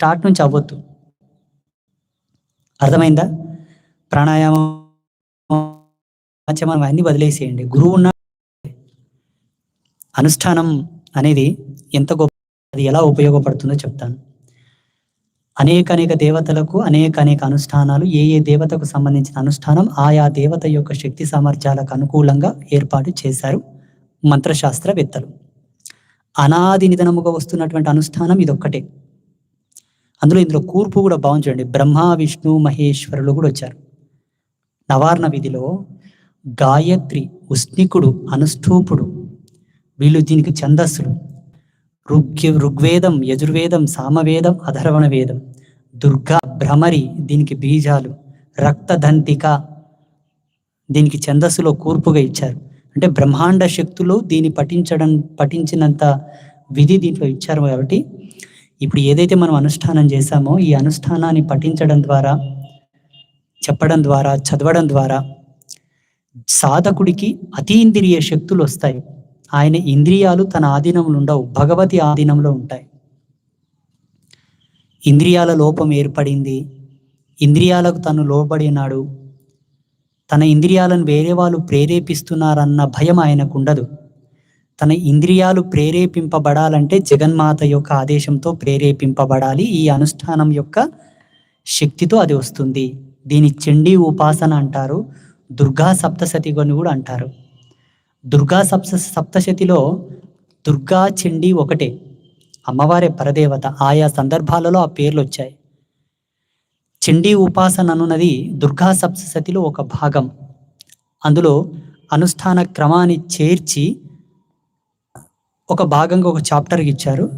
Start నుంచి అవ్వద్దు. అర్థమైందా? ప్రాణాయామం అన్ని వదిలేసేయండి. గురువు ఉన్న అనుష్ఠానం అనేది ఎంత గొప్ప అది ఎలా ఉపయోగపడుతుందో చెప్తాను. అనేక అనేక దేవతలకు అనేక అనేక అనుష్ఠానాలు ఏ ఏ దేవతకు సంబంధించిన అనుష్ఠానం ఆయా దేవత యొక్క శక్తి సామర్థ్యాలకు అనుకూలంగా ఏర్పాటు చేశారు మంత్రశాస్త్రవేత్తలు. అనాది నిధనముగా వస్తున్నటువంటి అనుష్ఠానం ఇదొక్కటే. అందులో ఇందులో కూర్పు కూడా బాగుంది చూడండి. బ్రహ్మ విష్ణు మహేశ్వరులు కూడా వచ్చారు. నవార్ణ విధిలో గాయత్రి ఉష్ణికుడు అనుష్ఠూపుడు వీళ్ళు దీనికి ఛందస్సులు. ఋగ్య ఋగ్వేదం యజుర్వేదం సామవేదం అధర్వణ వేదం దుర్గా భ్రమరి దీనికి బీజాలు రక్తదంతిక దీనికి ఛందస్సులో కూర్పుగా ఇచ్చారు. అంటే బ్రహ్మాండ శక్తులు దీన్ని పఠించడం పఠించినంత విధి దీంట్లో ఇచ్చారు కాబట్టి ఇప్పుడు ఏదైతే మనం అనుష్ఠానం చేశామో ఈ అనుష్ఠానాన్ని పఠించడం ద్వారా చెప్పడం ద్వారా చదవడం ద్వారా సాధకుడికి అతీంద్రియ శక్తులు వస్తాయి. ఆయన ఇంద్రియాలు తన ఆధీనంలో ఉండవు భగవతి ఆధీనంలో ఉంటాయి. ఇంద్రియాల లోపం ఏర్పడింది ఇంద్రియాలకు తను లోబడినాడు తన ఇంద్రియాలను వేరే వాళ్ళు ప్రేరేపిస్తున్నారన్న భయం ఆయనకు ఉండదు. తన ఇంద్రియాలు ప్రేరేపింపబడాలంటే జగన్మాత యొక్క ఆదేశంతో ప్రేరేపింపబడాలి. ఈ అనుష్ఠానం యొక్క శక్తితో అది వస్తుంది. దీని చండీ ఉపాసన అంటారు. దుర్గా సప్తశతి అని కూడా అంటారు. దుర్గా సప్త సప్తశతిలో దుర్గా చండీ ఒకటే. అమ్మవారే పరదేవత. ఆయా సందర్భాలలో ఆ పేర్లు వచ్చాయి. చండీ ఉపాసన అనున్నది దుర్గా సప్తశతిలో ఒక భాగం. అందులో అనుష్ఠాన క్రమాన్ని చేర్చి ఒక భాగంగా ఒక చాప్టర్ ఇచ్చారు.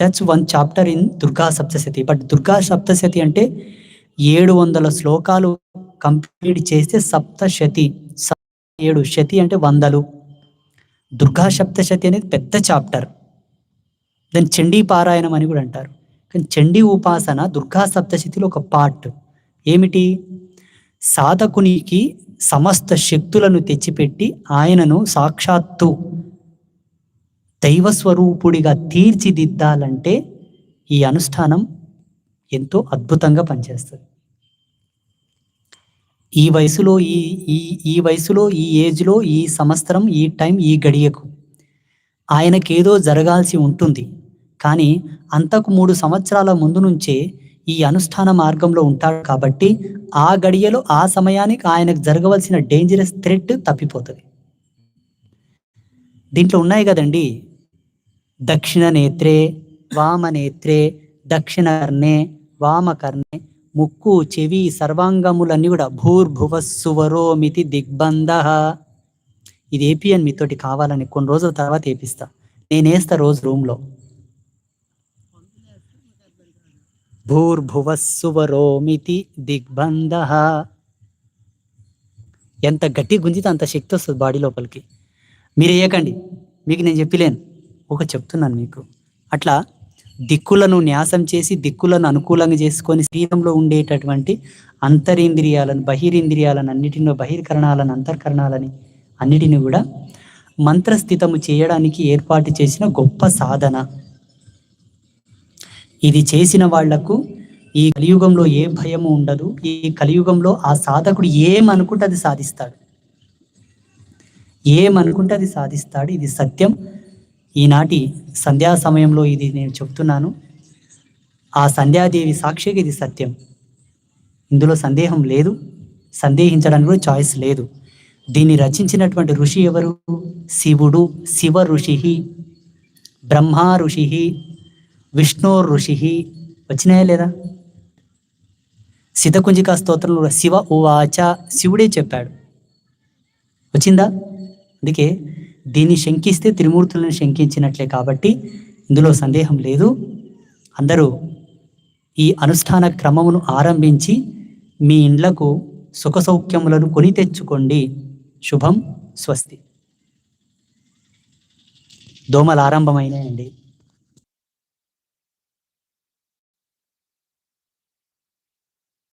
That's one chapter in Durga Saptashati but Durga Saptashati అంటే ఏడు వందల శ్లోకాలు కంప్లీట్ చేస్తే సప్తశతి. ఏడు శతి అంటే వందలు. దుర్గా సప్తశతి అనేది పెద్ద చాప్టర్. దాన్ని చండీ పారాయణం అని కూడా అంటారు. కానీ చండీ ఉపాసన దుర్గా సప్తశతిలో ఒక పార్ట్. ఏమిటి? సాధకునికి సమస్త శక్తులను తెచ్చిపెట్టి ఆయనను సాక్షాత్తు దైవస్వరూపుడిగా తీర్చిదిద్దాలంటే ఈ అనుష్ఠానం ఎంతో అద్భుతంగా పనిచేస్తుంది. ఈ వయసులో ఈ ఈ ఈ వయసులో ఈ ఏజ్లో ఈ సంవత్సరం ఈ టైం ఈ గడియకు ఆయనకేదో జరగాల్సి ఉంటుంది. కానీ అంతకు మూడు సంవత్సరాల ముందు నుంచే ఈ అనుష్ఠాన మార్గంలో ఉంటాడు కాబట్టి ఆ గడియలో ఆ సమయానికి ఆయనకు జరగవలసిన డేంజరస్ థ్రెట్ తప్పిపోతుంది. దీంట్లో ఉన్నాయి కదండి. దక్షిణ నేత్రే వామనేత్రే దక్షిణ కర్ణే వామకర్ణే ముక్కు చెవి సర్వాంగములన్నీ కూడా భూర్భువస్సువరోమితి దిగ్బంధ ఇది ఏపీఎన్ మీతోటి కావాలని కొన్ని రోజుల తర్వాత ఏపిస్తా. నేనేస్తా రోజు రూమ్లో. భూర్భువస్సువరోమితి దిగ్బంధ. ఎంత గట్టి గుంజితే అంత శక్తి వస్తుంది బాడీ లోపలికి. మీరు వేయకండి మీకు నేను చెప్పలేను. ఒక చెప్తున్నాను మీకు. అట్లా దిక్కులను న్యాసం చేసి దిక్కులను అనుకూలంగా చేసుకొని శరీరంలో ఉండేటటువంటి అంతరింద్రియాలను బహిరింద్రియాలను అన్నిటిని బహిర్కరణాలను అంతర్కరణాలని అన్నిటిని కూడా మంత్రస్థితము చేయడానికి ఏర్పాటు చేసిన గొప్ప సాధన. ఇది చేసిన వాళ్ళకు ఈ కలియుగంలో ఏ భయము ఉండదు. ఈ కలియుగంలో ఆ సాధకుడు ఏమనుకుంటే అది సాధిస్తాడు. ఏమనుకుంటే అది సాధిస్తాడు. ఇది సత్యం. ఈనాటి సంధ్యా సమయంలో ఇది నేను చెప్తున్నాను. ఆ సంధ్యాదేవి సాక్షికి ఇది సత్యం. ఇందులో సందేహం లేదు. సందేహించడానికి కూడా చాయిస్ లేదు. దీన్ని రచించినటువంటి ఋషి ఎవరు? శివుడు శివ ఋషి బ్రహ్మ ఋషి విష్ణు ఋషి వచ్చినాయా లేదా? సిద్ధకుంజికా స్తోత్రంలో శివ ఉవాచ శివుడే చెప్పాడు. వచ్చిందా? అందుకే దీన్ని శంకిస్తే త్రిమూర్తులను శంకించినట్లే కాబట్టి ఇందులో సందేహం లేదు. అందరూ ఈ అనుష్ఠాన క్రమమును ఆరంభించి మీ ఇండ్లకు సుఖ సౌఖ్యములను కొని తెచ్చుకోండి. శుభం స్వస్తి. దోమలు ఆరంభమైనాయండి.